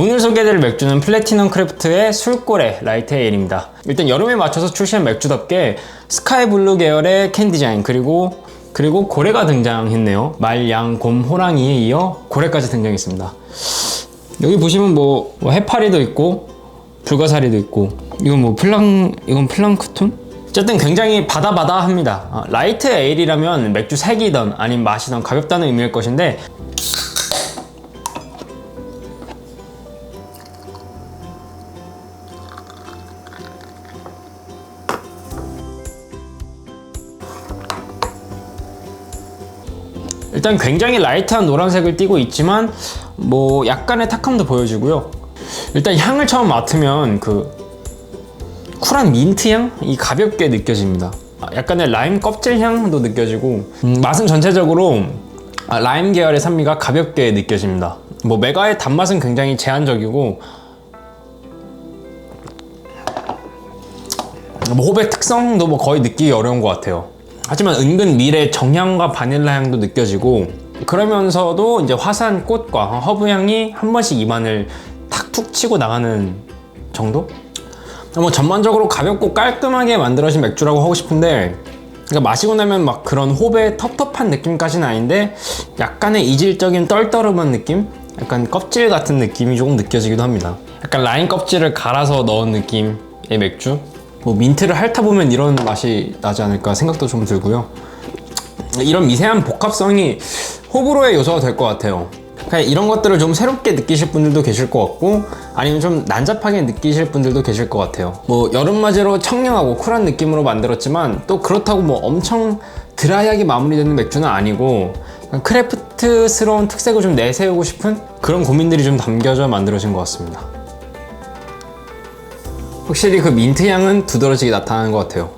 오늘 소개해드릴 맥주는 플래티넘 크래프트의 술꼬레 라이트 에일입니다. 일단 여름에 맞춰서 출시한 맥주답게 스카이 블루 계열의 캔 디자인 그리고 그리고 고래가 등장했네요. 말, 양, 곰, 호랑이에 이어 고래까지 등장했습니다. 여기 보시면 뭐, 뭐 해파리도 있고 불가사리도 있고 이건 뭐 플랑 이건 플랑크톤? 어쨌든 굉장히 바다바다 합니다. 어, 라이트 에일이라면 맥주 색이던 아니면 맛이던 가볍다는 의미일 것인데 일단 굉장히 라이트한 노란색을 띠고 있지만 뭐 약간의 탁함도 보여지고요. 일단 향을 처음 맡으면 그 쿨한 민트 향이 가볍게 느껴집니다. 약간의 라임 껍질 향도 느껴지고 음, 맛은 전체적으로 아, 라임 계열의 산미가 가볍게 느껴집니다. 뭐 메가의 단맛은 굉장히 제한적이고 뭐 호배 특성도 뭐 거의 느끼기 어려운 것 같아요. 하지만 은근 밀의 정향과 바닐라 향도 느껴지고 그러면서도 이제 화산 꽃과 허브 향이 한 번씩 입안을 탁툭 치고 나가는 정도? 뭐 전반적으로 가볍고 깔끔하게 만들어진 맥주라고 하고 싶은데 그러니까 마시고 나면 막 그런 호배 텁텁한 느낌까지는 아닌데 약간의 이질적인 떨떠름한 느낌? 약간 껍질 같은 느낌이 조금 느껴지기도 합니다. 약간 라인 껍질을 갈아서 넣은 느낌의 맥주? 뭐 민트를 핥아 보면 이런 맛이 나지 않을까 생각도 좀 들고요. 이런 미세한 복합성이 호불호의 요소가 될 것 같아요. 그냥 이런 것들을 좀 새롭게 느끼실 분들도 계실 것 같고 아니면 좀 난잡하게 느끼실 분들도 계실 것 같아요. 뭐 여름맞이로 청량하고 쿨한 느낌으로 만들었지만 또 그렇다고 뭐 엄청 드라이하게 마무리되는 맥주는 아니고 크래프트스러운 특색을 좀 내세우고 싶은 그런 고민들이 좀 담겨져 만들어진 것 같습니다. 확실히 그 민트 향은 두드러지게 나타나는 것 같아요.